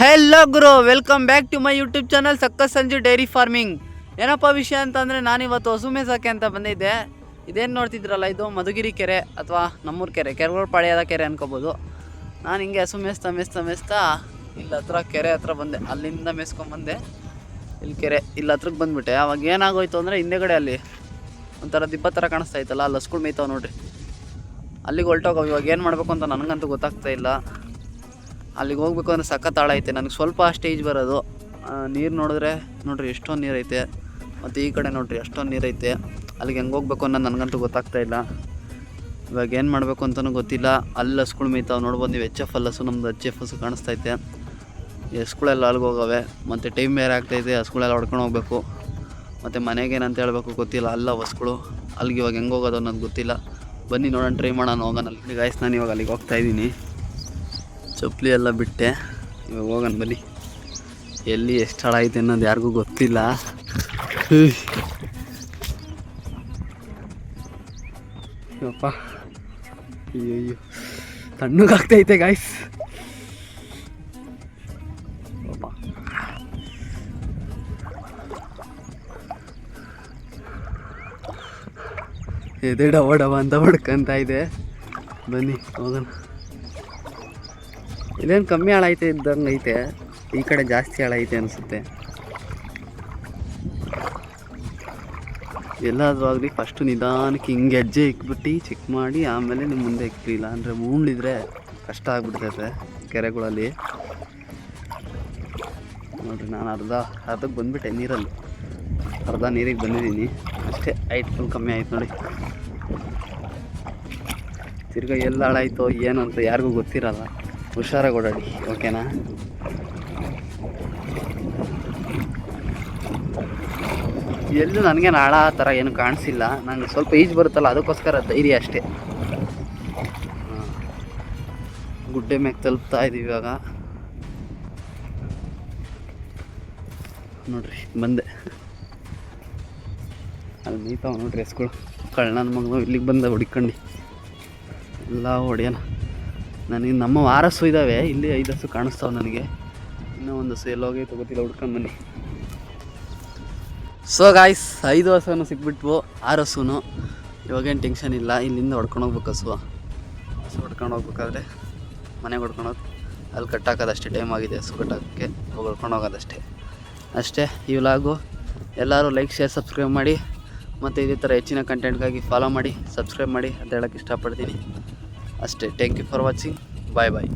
Hello Guru welcome back to my YouTube channel success Sanju dairy farming ಏನಪ್ಪ ವಿಷಯ ಅಂತಂದರೆ ನಾನಿವತ್ತು ಹಸು ಸಾಕೆ ಅಂತ ಬಂದಿದ್ದೆ. ಇದೇನು ನೋಡ್ತಿದ್ರಲ್ಲ, ಇದು ಮಧುಗಿರಿ ಕೆರೆ ಅಥವಾ ನಮ್ಮೂರು ಕೆರೆ, ಕೆರೆಗಳು ಪಾಳೆಯದ ಕೆರೆ ಅನ್ಕೋಬೋದು. ನಾನು ಹಿಂಗೆ ಹಸು ಮೇಸ್ತಾ ಮೇಸ್ತಾ ಮೇಸ್ತಾ ಇಲ್ಲಿ ಹತ್ರ ಕೆರೆ ಹತ್ರ ಬಂದೆ. ಅಲ್ಲಿಂದ ಮೇಸ್ಕೊಂಬಂದೆ ಇಲ್ಲಿ ಕೆರೆ ಇಲ್ಲಿ ಹತ್ರಕ್ಕೆ ಬಂದುಬಿಟ್ಟೆ. ಅವಾಗ ಏನಾಗೋಯ್ತು ಅಂದರೆ ಹಿಂದೆಗಡೆ ಅಲ್ಲಿ ಒಂಥರ ದಿಬ್ಬ ಥರ ಕಾಣಿಸ್ತಾ ಇತ್ತಲ್ಲ ಅಲ್ಲಿ ಹಸ್ಗಳು ಮೇಯ್ತಾವೆ ನೋಡ್ರಿ. ಅಲ್ಲಿಗೆ ಹೊಲ್ಟೋಗವು ಇವಾಗ ಏನು ಮಾಡಬೇಕು ಅಂತ ನನಗಂತೂ ಗೊತ್ತಾಗ್ತಾ ಇಲ್ಲ. ಅಲ್ಲಿಗೆ ಹೋಗ್ಬೇಕು ಅಂದರೆ ಸಖತ್ ಆಳ ಐತೆ. ನನಗೆ ಸ್ವಲ್ಪ ಸ್ಟೇಜ್ ಬರೋದು. ನೀರು ನೋಡಿದ್ರೆ ನೋಡ್ರಿ ಎಷ್ಟೊಂದು ನೀರು ಐತೆ. ಮತ್ತು ಈ ಕಡೆ ನೋಡ್ರಿ ಎಷ್ಟೊಂದು ನೀರು ಐತೆ. ಅಲ್ಲಿಗೆ ಹೆಂಗೆ ಹೋಗ್ಬೇಕು ಅನ್ನೋದು ನನಗಂತೂ ಗೊತ್ತಾಗ್ತಾ ಇಲ್ಲ. ಇವಾಗ ಏನು ಮಾಡಬೇಕು ಅಂತಲೂ ಗೊತ್ತಿಲ್ಲ. ಅಲ್ಲಿ ಹಸ್ಗಳು ಮೀತಾವೆ ನೋಡ್ಬೋದು ನೀವು ಎಚ್ ಎಫ್ ಅಲ್ಲಿ ಹಸು ನಮ್ದು ಎಚ್ ಎಫ್ ಹಸು ಕಾಣಿಸ್ತೈತೆ ಎಸ್ಗಳೆಲ್ಲ ಅಲ್ಲಿಗೆ ಹೋಗವೆ. ಮತ್ತು ಟೈಮ್ ಬೇರೆ ಆಗ್ತೈತೆ ಹಸ್ಗಳೆಲ್ಲ ಹೊಡ್ಕೊಂಡು ಹೋಗ್ಬೇಕು. ಮತ್ತು ಮನೆಗೆ ಏನಂತ ಹೇಳಬೇಕು ಗೊತ್ತಿಲ್ಲ. ಅಲ್ಲ ಹಸ್ಗಳು. ಅಲ್ಲಿಗೆ ಇವಾಗ ಹೆಂಗೆ ಹೋಗೋದು ಅನ್ನೋದು ಗೊತ್ತಿಲ್ಲ. ಬನ್ನಿ ನೋಡೋಣ, ಟ್ರೈ ಮಾಡೋಣ. ಹೋಗೋಣ. ಅಲ್ಲಿ ಗಾಯ್ಸ್ ನಾನು ಇವಾಗ ಅಲ್ಲಿಗೆ ಹೋಗ್ತಾ ಇದ್ದೀನಿ. ಚಪ್ಪಲಿ ಎಲ್ಲ ಬಿಟ್ಟೆ. ಇವಾಗ ಹೋಗೋಣ ಬನ್ನಿ. ಎಲ್ಲಿ ಎಷ್ಟು ಹಾಳ ಐತೆ ಅನ್ನೋದು ಯಾರಿಗೂ ಗೊತ್ತಿಲ್ಲ. ಅಪ್ಪ ಅಯ್ಯೋ ತಣ್ಣಗಾಗ್ತೈತೆ ಗಾಯ್ಸ್. ಎದೆ ಡಬ ಡಬ ಅಂತ ಹೊಡ್ಕೊಂತ ಇದೆ. ಬನ್ನಿ, ಹೋಗೋಣ. ಇದೇನು ಕಮ್ಮಿ ಹಾಳೈತೆ ಇದ್ದಂಗೆ ಐತೆ. ಈ ಕಡೆ ಜಾಸ್ತಿ ಹಾಳೈತೆ ಅನಿಸುತ್ತೆ. ಎಲ್ಲಾದರೂ ಆಗಲಿ ಫಸ್ಟು ನಿಧಾನಕ್ಕೆ ಹಿಂಗೆ ಹೆಜ್ಜೆ ಇಕ್ಬಿಟ್ಟು ಚೆಕ್ ಮಾಡಿ, ಆಮೇಲೆ ನಿಮ್ಮ ಮುಂದೆ ಇಕ್ರಿ ಇಲ್ಲ ಅಂದರೆ ಮೂಂಡಿದ್ರೆ ಕಷ್ಟ ಆಗ್ಬಿಡ್ತೈತೆ ಕೆರೆಗಳಲ್ಲಿ. ನೋಡಿರಿ, ನಾನು ಅರ್ಧ, ಅರ್ಧಕ್ಕೆ ಬಂದುಬಿಟ್ಟೆ ನೀರಲ್ಲಿ. ಅರ್ಧ ನೀರಿಗೆ ಬಂದಿದ್ದೀನಿ. ಅಷ್ಟೇ ಐಟ್ ಫುಲ್ ಕಮ್ಮಿ ಆಯ್ತು ನೋಡಿ. ತಿರ್ಗಾ ಎಲ್ಲ ಹಾಳಾಯ್ತೋ ಏನು ಅಂತ ಯಾರಿಗೂ ಗೊತ್ತಿರಲ್ಲ. ಹುಷಾರಾಗಿ ಓಡಾಡಿ ಓಕೆನಾ? ಎಲ್ಲೂ ನನಗೆ ನಾಳ ಆ ಥರ ಏನು ಕಾಣಿಸಿಲ್ಲ. ನನಗೆ ಸ್ವಲ್ಪ ಈಜು ಬರುತ್ತಲ್ಲ, ಅದಕ್ಕೋಸ್ಕರ ಧೈರ್ಯ ಅಷ್ಟೇ. ಗುಡ್ಡೆ ಮ್ಯಾಗೆ ತಲುಪ್ತಾ ಇದ್ದೀವಿ ಇವಾಗ. ನೋಡ್ರಿ, ಬಂದೆ. ಅಲ್ಲಿ ಮೀತಾವ ನೋಡ್ರಿ ಎಸ್ಗಳು ಕಳ್ಳನ ಮಗನು ಇಲ್ಲಿಗೆ ಬಂದ ಹುಡ್ಕೊಂಡು. ಎಲ್ಲ ಹೊಡೆಯೋಣ ನನಗೆ ನಮ್ಮ ವಾರಸು ಇದ್ದಾವೆ, ಇಲ್ಲಿ ಐದು ಹಸು ಕಾಣಿಸ್ತಾವೆ ನನಗೆ. ಇನ್ನೂ ಒಂದು ಹಸು ಎಲ್ಲೋಗಿ ಗೊತ್ತಿಲ್ಲ ಹುಡ್ಕೊಂಡು ಬನ್ನಿ. ಸೊ ಗಾಯ್ಸ್ ಐದು ಹಸುನು ಸಿಕ್ಬಿಟ್ವು ಆರು ಹಸುನು ಇವಾಗೇನು ಟೆನ್ಷನ್ ಇಲ್ಲ, ಇಲ್ಲಿಂದ ಹೊಡ್ಕೊಂಡು ಹೋಗ್ಬೇಕು ಹಸು. ಹಸು ಹೊಡ್ಕೊಂಡು ಹೋಗ್ಬೇಕಾದ್ರೆ ಮನೆಗೆ ಹೊಡ್ಕೊಂಡು ಅಲ್ಲಿ ಕಟ್ಟಾಕೋದಷ್ಟೇ ಟೈಮ್ ಆಗಿದೆ, ಹಸು ಕಟ್ಟಾಕೋಕ್ಕೆ ಹೋಗಿ ಹೊಡ್ಕೊಂಡು ಹೋಗೋದಷ್ಟೇ. ಅಷ್ಟೇ, ಈ ವ್ಲಾಗು ಎಲ್ಲರೂ ಲೈಕ್ ಶೇರ್ ಸಬ್ಸ್ಕ್ರೈಬ್ ಮಾಡಿ. ಮತ್ತು ಇದೇ ಥರ ಹೆಚ್ಚಿನ ಕಂಟೆಂಟ್ಗಾಗಿ ಫಾಲೋ ಮಾಡಿ ಸಬ್ಸ್ಕ್ರೈಬ್ ಮಾಡಿ ಅಂತ ಹೇಳೋಕ್ಕೆ ಇಷ್ಟಪಡ್ತೀನಿ. ಅಷ್ಟೇ thank you for watching bye bye